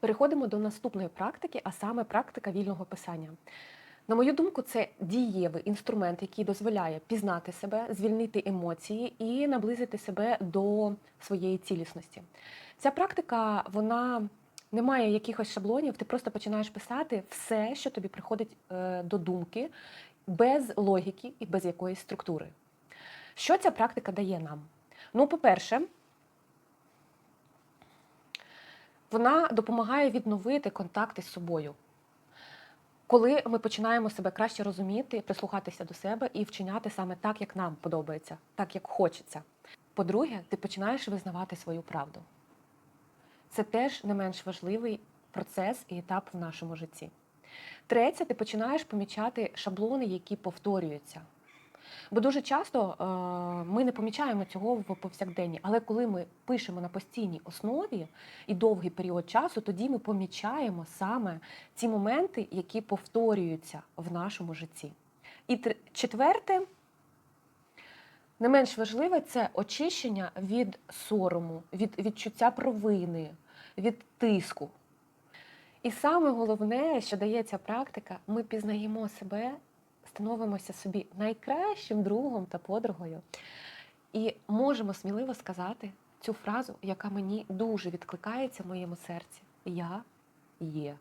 Переходимо до наступної практики, а саме практика вільного писання. На мою думку, це дієвий інструмент, який дозволяє пізнати себе, звільнити емоції і наблизити себе до своєї цілісності. Ця практика, вона не має якихось шаблонів, ти просто починаєш писати все, що тобі приходить е, до думки, без логіки і без якоїсь структури. Що ця практика дає нам? Ну, по-перше, вона допомагає відновити контакти з собою. Коли ми починаємо себе краще розуміти, прислухатися до себе і вчиняти саме так, як нам подобається, так як хочеться. По-друге, ти починаєш визнавати свою правду. Це теж не менш важливий процес і етап в нашому житті. Третє, ти починаєш помічати шаблони, які повторюються. Бо дуже часто е, ми не помічаємо цього в повсякденні, але коли ми пишемо на постійній основі і довгий період часу, тоді ми помічаємо саме ці моменти, які повторюються в нашому житті. І четверте, не менш важливе, це очищення від сорому, від відчуття провини, від тиску. І саме головне, що дає ця практика, ми пізнаємо себе, становимося собі найкращим другом та подругою. І можемо сміливо сказати цю фразу, яка мені дуже відкликається в моєму серці: Я є.